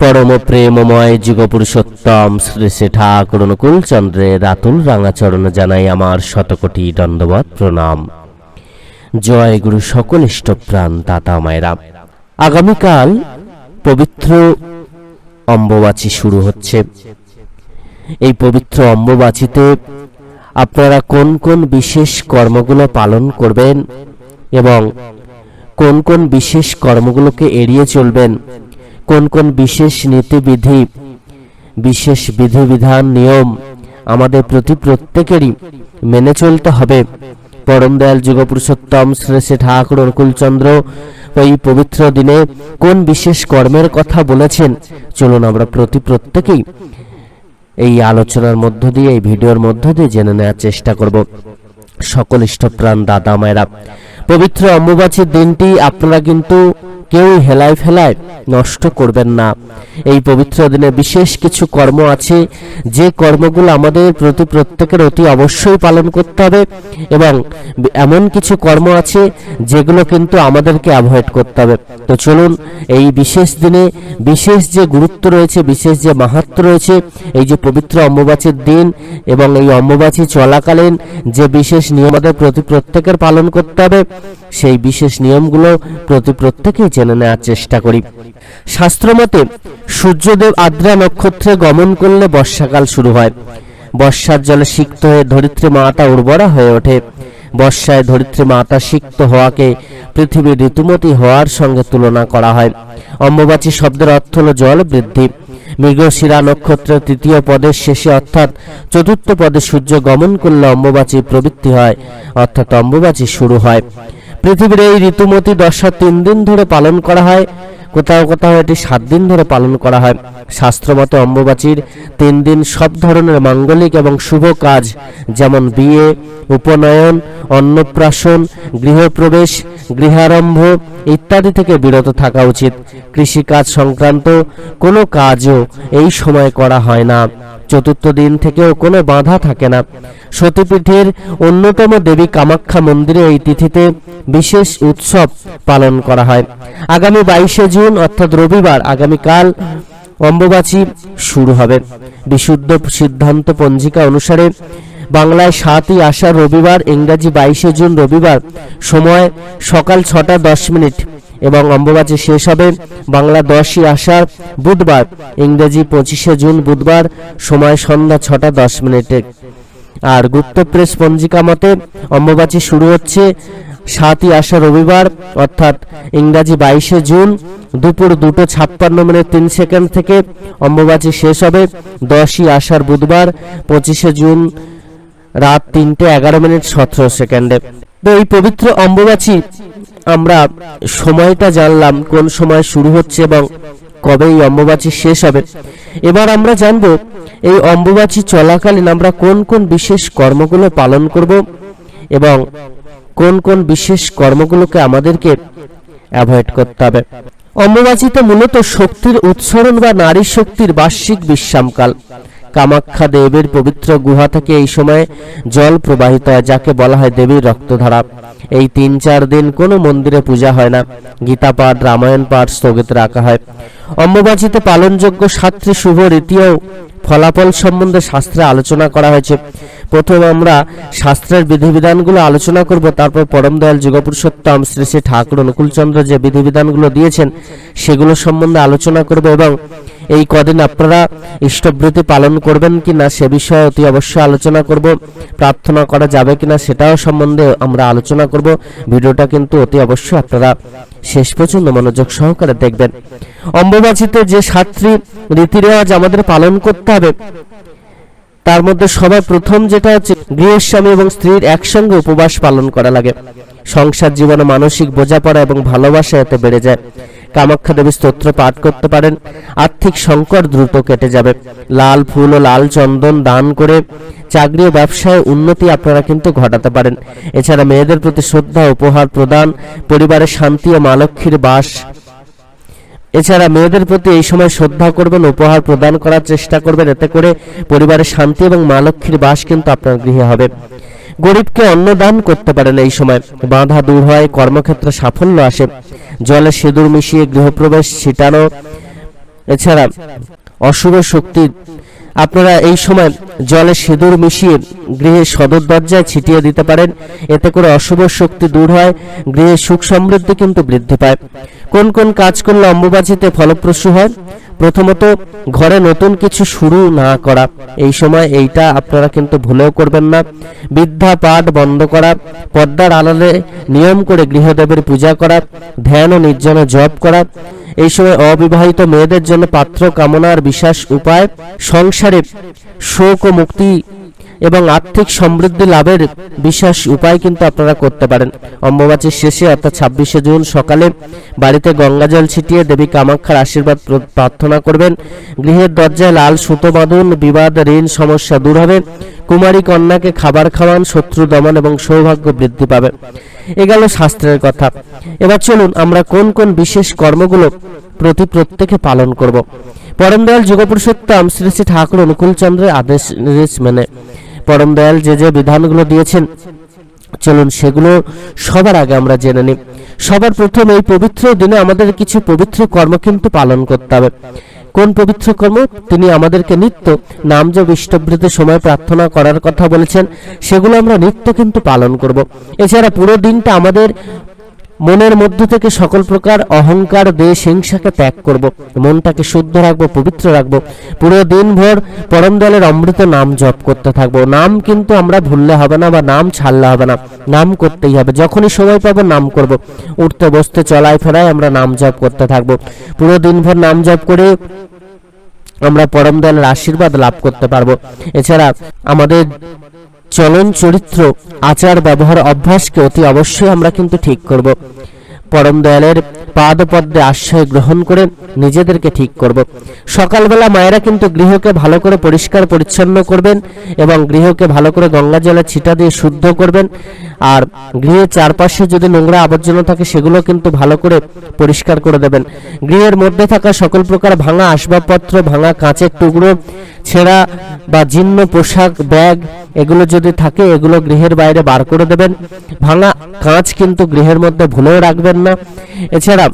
পরম প্রেমময় যুগপুরুষোত্তম শ্রী শ্রী ঠাকুর অনুকূল চন্দ্রের আতুল রাঙাচরণ জানাই আমার শতকোটি দণ্ডবত প্রণাম। জয় গুরু সকল ইষ্টপ্রাণ দাতা মায়েরা। আগামীকাল পবিত্র অম্ববাচী শুরু হচ্ছে। এই পবিত্র অম্ববাচীতে আপনারা কোন কোন বিশেষ কর্মগুলো পালন করবেন এবং কোন কোন বিশেষ কর্মগুলোকে এড়িয়ে চলবেন কোন কোন বিশেষ নীতিবিধি, বিশেষ বিধিবিধান, নিয়ম আমাদের প্রতি প্রত্যেকেরই মেনে চলতে হবে। পরম দয়াল যুগপুরুষোত্তম শ্রী শ্রী ঠাকুর অনুকূলচন্দ্র ওই পবিত্র দিনে কোন বিশেষ কর্মের কথা বলেছেন? চলুন আমরা প্রতি প্রত্যেকেই এই আলোচনার মধ্য দিয়ে, এই ভিডিওর মধ্য দিয়ে জেনে নেওয়ার চেষ্টা করব। সকল ইষ্টপ্রাণ দাদা মায়েরা, পবিত্র অম্বুবাচীর দিনটি আপনারা কিন্তু কেউ হেলায় ফেলায় নষ্ট করবেন না। এই পবিত্র দিনে বিশেষ কিছু কর্ম আছে। যে কর্মগুলো আমাদের প্রতি প্রত্যেকের অতি অবশ্যই পালন করতে হবে এবং এমন কিছু কর্ম আছে যেগুলো কিন্তু আমাদেরকে অ্যাভয়েড করতে হবে। তো চলুন এই বিশেষ দিনে বিশেষ যে গুরুত্ব রয়েছে, বিশেষ যে মাহাত্ম রয়েছে, এই যে পবিত্র অম্বুবাচীর দিন এবং এই অম্বুবাচী চলাকালীন যে বিশেষ নিয়ম আমাদের প্রতি প্রত্যেকের পালন করতে হবে, সেই বিশেষ নিয়মগুলো প্রতি প্রত্যেকেই জেনে নেওয়ার চেষ্টা করি। শাস্ত্রমতে, সূর্যদেব আদ্রা নক্ষত্রে গমন করলে বর্ষাকাল শুরু হয়। বর্ষার জলে সিক্ত হয়ে ধরিত্রী মাতা উর্বরা হয়ে ওঠে। বর্ষায় ধরিত্রী মাতা সিক্ত হওয়াকে পৃথিবীর ঋতুমতি হওয়ার সঙ্গে তুলনা করা হয়। অম্বুবাচী শব্দের অর্থ হল জল বৃদ্ধি। মৃগশিরা নক্ষত্রের তৃতীয় পদের শেষে অর্থাৎ চতুর্থ পদে সূর্য গমন করলে অম্বুবাচী প্রবৃত্তি হয়, অর্থাৎ অম্বুবাচী শুরু হয়। পৃথিবীর এই ঋতুমতি দশা তিন দিন ধরে পালন করা হয়। কোথাও কোথাও এটি সাত দিন ধরে পালন করা হয়। শাস্ত্রমতে অম্বুবাচীর তিন দিন সব ধরনের মাঙ্গলিক এবং শুভ কাজ, যেমন বিয়ে, উপনয়ন, অন্নপ্রাশন, গৃহপ্রবেশ, গৃহারম্ভ ইত্যাদি থেকে বিরত থাকা উচিত। কৃষিকাজ সংক্রান্ত কোনো কাজও এই সময় করা হয় না। চতুর্থ দিন থেকেও কোনো বাধা থাকে না। সতীপীঠের অন্যতম দেবী কামাখ্যা মন্দিরে এই তিথিতে বিশেষ উৎসব পালন করা হয়। আগামী বাইশে জুন, অর্থাৎ রবিবার, আগামীকাল অম্বুবাচী শুরু হবে। বিশুদ্ধ সিদ্ধান্ত পঞ্জিকা অনুসারে বাংলায় সাতই আষাঢ় রবিবার, ইংরাজি বাইশে জুন রবিবার, সময় সকাল ছটা দশ মিনিট। এবং অম্বুবাচী শেষ হবে বাংলা দশই আষাঢ় বুধবার, ইংরেজি পঁচিশে জুন বুধবার, সময় সন্ধ্যা ছটা দশ মিনিটে। আর গুপ্ত প্রেস পঞ্জিকা মতে, অম্বুবাচী শুরু হচ্ছে সাতই আষাঢ় রবিবার, অর্থাৎ ইংরাজি বাইশে জুন, দুপুর দুটো ছাপ্পান্ন মিনিট তিন সেকেন্ড থেকে অম্বুবাচী শেষ হবে দশই আষাঢ় বুধবার, পঁচিশে জুন, রাত তিনটে এগারো মিনিট সতেরো সেকেন্ডে। তো এই পবিত্র অম্বুবাচী আমরা সময়টা জানলাম কোন সময় শুরু হচ্ছে এবং কবে এই অম্বুবাচী শেষ হবে। এবার আমরা জানব এই অম্বুবাচী চলাকালীন আমরা কোন কোন বিশেষ কর্মগুলো পালন করব এবং কোন কোন বিশেষ কর্মগুলোকে আমাদেরকে অ্যাভয়েড করতে হবে। অম্বুবাচীতে মূলত শক্তির উৎসরণ বা নারী শক্তির বার্ষিক বিশ্রামকাল। কামাখ্যা দেবীর পবিত্র গুহা থেকে এই সময় জল প্রবাহিত হয়, যাকে বলা হয় দেবীর রক্তধারা। এই তিন চার দিন কোনো মন্দিরে পূজা হয় না। গীতা পাঠ রামায়ণ পাঠ স্থগিত রাখা হয়। অম্বুবাচিতে পালনযোগ্য সাতটি শুভ রীতিও ফলাফল সম্বন্ধে শাস্ত্রে আলোচনা করা হয়েছে। প্রথম আমরা শাস্ত্রের বিধিবিধানগুলো আলোচনা করব, তারপর পরম দয়াল যুগপুরুষোত্তম শ্রী শ্রী ঠাকুর অনুকূলচন্দ্র যে বিধিবিধানগুলো দিয়েছেন, সেগুলো সম্বন্ধে আলোচনা করব এবং এই কদিন আপনারা ইষ্টবৃত্তি পালন করবেন কি না সে বিষয়ে অতি অবশ্যই আলোচনা করব, প্রার্থনা করা যাবে কি না সেটাও সম্বন্ধে আমরা আলোচনা করব। ভিডিওটা কিন্তু অতি অবশ্যই আপনারা শেষ পর্যন্ত মনোযোগ সহকারে দেখবেন। অম্বুবাচীতে যে সাতটি রীতি রেওয়াজ আমাদের পালন করতে হবে তার মধ্যে সবার প্রথম যেটা হচ্ছে গৃহস্বামী এবং স্ত্রীর একসঙ্গে উপবাস পালন করা লাগে। সংসার জীবনে মানসিক বোঝাপড়া এবং ভালোবাসা এতে বেড়ে যায়। কামাখ্যা দেবী স্তোত্র পাঠ করতে পারেন। আর্থিক সংকট দ্রুত কেটে যাবে। লাল ফুল ও লাল চন্দন দান করে চাকরি ও ব্যবসায় উন্নতি আপনারা কিন্তু ঘটাতে পারেন। এছাড়া মেয়েদের প্রতি শ্রদ্ধা, উপহার প্রদান পরিবারের শান্তি ও মালক্ষীর বাস এছাড়া মেয়েদের প্রতি এই সময় শ্রদ্ধা করবেন, উপহার প্রদান করার চেষ্টা করবেন, এতে করে পরিবারের শান্তি এবং মা লক্ষ্মীর বাস কিন্তু আপনার গৃহে হবে। গরিবকে অন্ন দান করতে পারেন এই সময়। বাধা দূর হয়, কর্মক্ষেত্রে সাফল্য আসে। জলে সিঁদুর মিশিয়ে গৃহপ্রবেশ ছিটানো, এছাড়া অশুভ শক্তি আপনারা এই সময় জলে সিঁদুর মিশিয়ে গৃহের সদর দরজায় ছিটিয়ে দিতে পারেন। এতে করে অশুভ শক্তি দূর হয়, গৃহে সুখ সমৃদ্ধি কিন্তু বৃদ্ধি পায়। কোন কোন কাজ করলে অম্বুবাচিতে ফলপ্রসূ হয়? প্রথমত, ঘরে নতুন কিছু শুরু না করা। এই সময় এইটা আপনারা কিন্তু ভুলেও করবেন না। বিদ্যা পাঠ বন্ধ করা, পর্দার আড়ালে নিয়ম করে গৃহদেবের পূজা করা, ধ্যান ও নির্জনে জপ করা এই সময় অবিবাহিত মেয়েদের জন্য পাত্র কামনার বিশেষ উপায়, সংসারে শোক ও মুক্তি এবং আর্থিক সমৃদ্ধি লাভের বিশেষ উপায় কিন্তু আপনারা করতে পারেন। অম্বুবাচীর শেষে অর্থাৎ ছাব্বিশে জুন সকালে বাড়িতে গঙ্গাজল ছিটিয়ে দেবী কামাক্ষার আশীর্বাদ প্র- প্রার্থনা করবেন। গৃহের দরজায় লাল সুতো বাঁধুন, বিবাদ, ঋণ, সমস্যা দূর হবে। কুমারী কন্যাকে খাবার খাওয়ান, শত্রু দমন এবং সৌভাগ্য বৃদ্ধি পাবে এ গেল শাস্ত্রের কথা। এবার চলুন আমরা কোন কোন বিশেষ কর্মগুলো প্রতি প্রত্যেকে পালন করব। পরম দয়াল যুগপুরুষোত্তম শ্রী শ্রী ঠাকুর অনুকূল চন্দ্রের আদেশ মেনে। পরম দয়াল যে যে বিধানগুলো দিয়েছেন, চলুন সেগুলো সবার আগে আমরা জেনে নিই। সবার প্রথম এই পবিত্র দিনে আমাদের কিছু পবিত্র কর্ম কিন্তু পালন করতে হবে। কোন পবিত্র কর্ম? তিনি আমাদেরকে নিত্য নাম যে সময় প্রার্থনা করার কথা বলেছেন। সেগুলো আমরা নিত্য কিন্তু পালন করব। এছাড়া পুরো দিনটা আমাদের মনের মধ্য থেকে সকল প্রকার অহংকার, দেশ, হিংসাকে ত্যাগ করব, মনটাকে শুদ্ধ রাখব, পবিত্র রাখব, পুরো দিনভর পরম দলের অমৃত নাম জপ করতে থাকব। নাম কিন্তু আমরা ভুললে হবে না বা নাম ছাড়লে হবে না, নাম করতেই হবে। যখনই সময় পাবো নাম করব। উঠতে, বসতে, চলায় ফেরায় আমরা নাম জপ করতে থাকব। পুরো দিনভর নাম জপ করে আমরা পরম দয়ালের আশীর্বাদ লাভ করতে পারব। এছাড়া আমাদের চলন, চরিত্র, আচার, ব্যবহার, অভ্যাসকে অতি অবশ্যই আমরা কিন্তু ঠিক করব। পরম দয়ালের পাদপদ্মে আশ্রয় গ্রহণ করে নিজেদেরকে ঠিক করব। সকালবেলা মায়েরা কিন্তু গৃহকে ভালো করে পরিষ্কার পরিচ্ছন্ন করবেন এবং গৃহকে ভালো করে গঙ্গা জলে ছিটা দিয়ে শুদ্ধ করবেন। আর গৃহের চারপাশে যদি নোংরা আবর্জনা থাকে, সেগুলো কিন্তু ভালো করে পরিষ্কার করে দেবেন। গৃহের মধ্যে থাকা সকল প্রকার ভাঙা আসবাবপত্র, ভাঙা কাঁচের টুকরো ছেঁড়া বা জীর্ণ পোশাক, ব্যাগ, এগুলো যদি থাকে, এগুলো গৃহের বাইরে বার করে দেবেন। ভাঙা কাঁচ কিন্তু গৃহের মধ্যে ভুলেও রাখবেন না। এছাড়া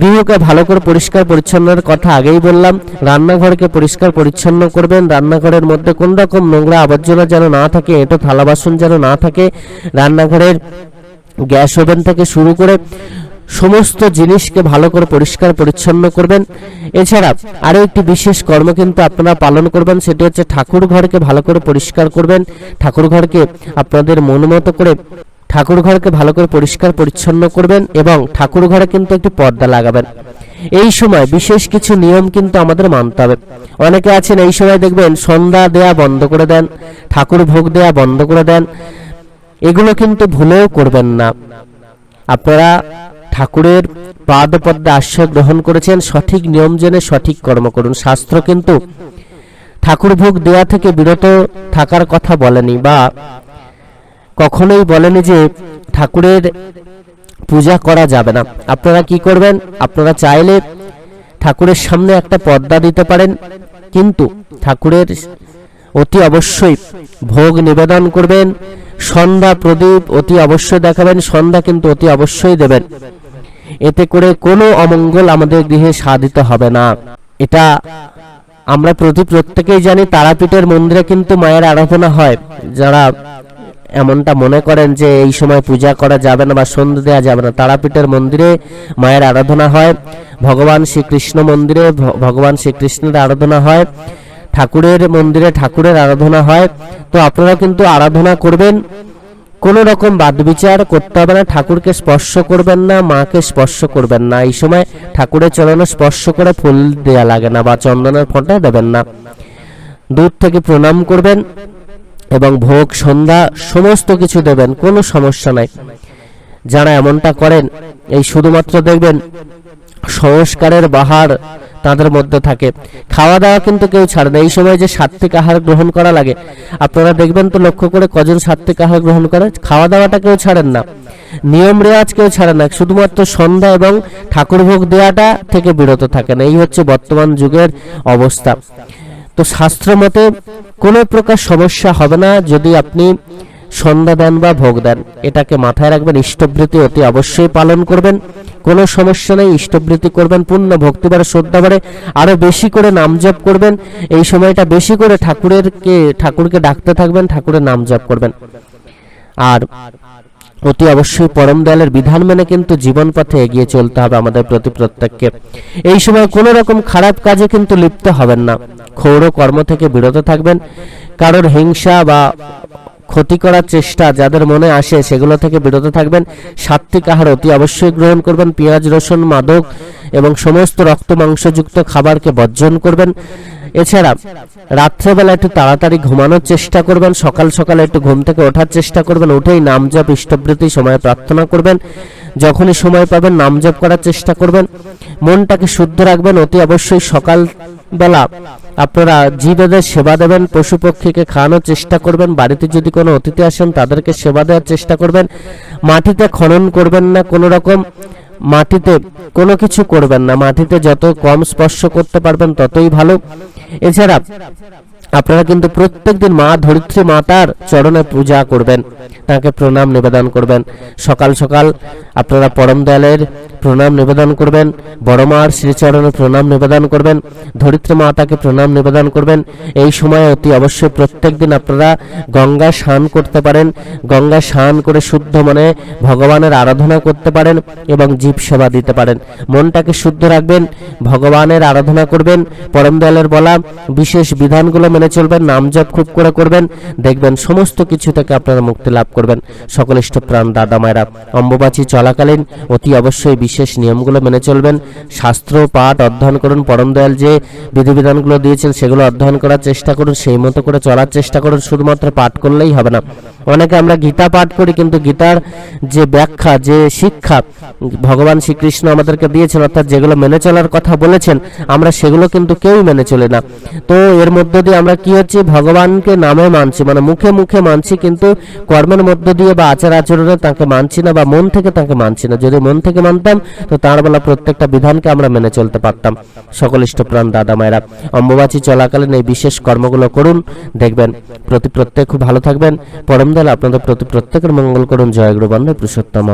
গৃহকে ভালো করে পরিষ্কার পরিচ্ছন্নের কথা আগেই বললাম, রান্নাঘরকে পরিষ্কার পরিচ্ছন্ন করবেন। রান্নাঘরের মধ্যে কোন রকম নোংরা আবর্জনা যেন না থাকে, এটো থালা বাসন যেন না থাকে। রান্নাঘরের গ্যাস ওভেন থেকে শুরু করে সমস্ত জিনিসকে ভালো করে পরিষ্কার পরিচ্ছন্ন করবেন। এছাড়া আরও একটি বিশেষ কর্ম কিন্তু আপনারা পালন করবেন, সেটি হচ্ছে ঠাকুর ঘরকে ভালো করে পরিষ্কার করবেন। ঠাকুর ঘরকে আপনাদের মন মতো করে ঠাকুর ঘরকে ভালো করে পরিষ্কার পরিচ্ছন্ন করবেন এবং ঠাকুর ঘরে কিন্তু একটি পর্দা লাগাবেন। এই সময় বিশেষ কিছু নিয়ম কিন্তু আমাদের মানতে হবে। অনেকে আছেন, এই সময় দেখবেন সন্ধ্যা দেয়া বন্ধ করে দেন, ঠাকুর ভোগ দেয়া বন্ধ করে দেন। এগুলো কিন্তু ভুলেও করবেন না। আপনারা ঠাকুরের পাদপদ্মে আশ্রয় গ্রহণ করেছেন, সঠিক নিয়ম জেনে সঠিক কর্ম করুন। শাস্ত্র কিন্তু ঠাকুর ভোগ দেওয়া থেকে বিরত থাকার কথা বলেনি বা কখনোই বলেনি যে ঠাকুরের পূজা করা যাবে না। আপনারা কি করবেন? আপনারা চাইলে ঠাকুরের সামনে একটা পর্দা দিতে পারেন, কিন্তু ঠাকুরের অতি অবশ্যই ভোগ নিবেদন করবেন, সন্ধ্যা প্রদীপ অতি অবশ্যই দেখাবেন, সন্ধ্যা কিন্তু অতি অবশ্যই দেবেন। এতে করে কোনো অমঙ্গল আমাদের গৃহে সাধিত হবে না। এটা আমরা প্রতি প্রত্যেকেই জানি, তারাপীঠের মন্দিরে কিন্তু মায়ের আরাধনা হয়। যারা এমনটা মনে করেন যে এই সময় পূজা করা যাবে না বা সন্ধ্যে দেওয়া যাবে না, তারাপীঠের মন্দিরে মায়ের আরাধনা হয়, ভগবান শ্রীকৃষ্ণ মন্দিরে ভগবান শ্রীকৃষ্ণের আরাধনা হয়, ঠাকুরের মন্দিরে ঠাকুরের আরাধনা হয়। তো আপনারা কিন্তু আরাধনা করবেন কোন রকম বাদবিচার করতে হবে না, ঠাকুরকে স্পর্শ করবেন না, মাকে স্পর্শ করবেন না। এই সময় ঠাকুরের চরণে স্পর্শ করে ফুল দেয়া লাগে না বা চন্দনের ফোঁটা দেবেন না। দূর থেকে প্রণাম করবেন এবং ভোগ, সন্ধ্যা সমস্ত কিছু দেবেন, কোনো সমস্যা নাই। যারা এমনটা করেন, এই শুধুমাত্র দেখবেন সংস্কারের বাহার তাদের মধ্যে থাকে। খাওয়া দাওয়া কিন্তু কেউ ছাড়ে না। এই সময় যে সাত্বিক আহার গ্রহণ করা লাগে, আপনারা দেখবেন তো লক্ষ্য করে কজন সাত্বিক আহার গ্রহণ করে? খাওয়া দাওয়াটা কেউ ছাড়েন না। নিয়ম রেওয়াজ কেউ ছাড়ে না। শুধুমাত্র সন্ধ্যা এবং ঠাকুর ভোগ দেওয়াটা থেকে বিরত থাকেন। এই হচ্ছে বর্তমান যুগের অবস্থা। তো শাস্ত্র মতে কোনো প্রকার সমস্যা হবে না। যদি আপনি সন্ধ্যা দেন বা ভোগ দেন, এটাকে মাথায় রাখবেন, ইষ্টবৃত্তি অতি অবশ্যই পালন করবেন। কোনো সমস্যা নেই, ইষ্টবৃত্তি করবেন, পূর্ণ ভক্তিবারে শ্রদ্ধাবারে আরও বেশি করে নাম জপ করবেন। এই সময়টা বেশি করে ঠাকুরের কে ঠাকুরকে ডাকতে থাকবেন, ঠাকুরের নাম জপ করবেন। আর অতি অবশ্যই পরম দয়ালের বিধান মেনে কিন্তু জীবন পথে এগিয়ে চলতে হবে আমাদের প্রতি প্রত্যেককে। এই সময় কোনো রকম খারাপ কাজে কিন্তু লিপ্ত হবেন না। ক্ষৌর কর্ম থেকে বিরত থাকবেন। কারোর হিংসা বা ক্ষতি করার চেষ্টা যাদের মনে আসে সেগুলো থেকে বিরত থাকবেন। সাত্বিক আহার অতি অবশ্যই গ্রহণ করবেন। পেঁয়াজ, রসুন, মাদক এবং সমস্ত রক্ত মাংসযুক্ত খাবারকে বর্জন করবেন। এছাড়া রাত্রেবেলা একটু তাড়াতাড়ি ঘুমানোর চেষ্টা করবেন, সকাল সকালে একটু ঘুম থেকে ওঠার চেষ্টা করবেন, উঠেই নাম জপ ইষ্টবৃত্তি সময় প্রার্থনা করবেন, যখনই সময় পাবেন নাম জপ করার চেষ্টা করবেন। মনটাকে শুদ্ধ রাখবেন, অতি অবশ্যই সকাল বেলা আপনারা জীবেদের সেবা দেবেন পশু পক্ষীকে খাওয়ানোর চেষ্টা করবেন, বাড়িতে যদি কোনো অতিথি আসেন তাদেরকে সেবা দেওয়ার চেষ্টা করবেন, মাটিতে খনন করবেন না কোনো রকম। মাটিতে কোনো কিছু করবেন না। মাটিতে যত কম স্পর্শ করতে পারবেন ততই ভালো। এছাড়া আপনারা কিন্তু প্রত্যেকদিন মা ধরিত্রী মাতার চরণে পূজা করবেন, তাকে প্রণাম নিবেদন করবেন। সকাল সকাল আপনারা পরম দয়ালের প্রণাম নিবেদন করবেন বড় মার শ্রীচরণে প্রণাম নিবেদন করবেন, ধরিত্রী মাতাকে প্রণাম নিবেদন করবেন। এই সময় অতি অবশ্যই প্রত্যেকদিন আপনারা গঙ্গা স্নান করতে পারেন গঙ্গা স্নান করে শুদ্ধ মনে ভগবানের আরাধনা করতে পারেন এবং জীব সেবা দিতে পারেন। মনটাকে শুদ্ধ রাখবেন, ভগবানের আরাধনা করবেন, পরম দয়ালের বলা বিশেষ বিধানগুলো মেনে চলবেন, নাম জপ খুব করে করবেন, দেখবেন সমস্ত কিছু থেকে আপনারা মুক্তি লাভ করবেন। সকল ইষ্টপ্রাণ দাদা মায়েরা, অম্বুবাচী চলাকালীন অতি অবশ্যই বিশেষ নিয়মগুলো মেনে চলবেন। শাস্ত্র, পাঠ অধ্যয়ন করুন। পরম দয়াল যে বিধিবিধানগুলো দিয়েছেন, সেগুলো অধ্যয়ন করার চেষ্টা করুন। সেই মতো করে চলার চেষ্টা করুন। শুধুমাত্র পাঠ করলেই হবে না। অনেকে আমরা গীতা পাঠ করি, কিন্তু গীতার যে ব্যাখ্যা, যে শিক্ষা ভগবান শ্রীকৃষ্ণ আমাদেরকে দিয়েছেন, অর্থাৎ যেগুলো মেনে চলার কথা বলেছেন, আমরা সেগুলো কিন্তু কেউই মেনে চলে না। তো এর মধ্য দিয়ে আমরা কি হচ্ছে? ভগবানকে নামে মানছি। মানে মুখে মুখে মানছি, কিন্তু কর্মের মধ্য দিয়ে বা আচার আচরণে তাকে মানছি না বা মন থেকে তাকে মানছি না। যদি মন থেকে মানতাম, তো তার বলা প্রত্যেকটা বিধানকে আমরা মেনে চলতে পারতাম। সকল ইষ্টপ্রাণ দাদা মায়েরা, অম্বুবাচী চলাকালীন এই বিশেষ কর্মগুলো করুন, দেখবেন প্রতি প্রত্যেক খুব ভালো থাকবেন। পরমদল আপনাদের প্রতি প্রত্যেকের মঙ্গল করুন। জয় গুরু পুরুষোত্তম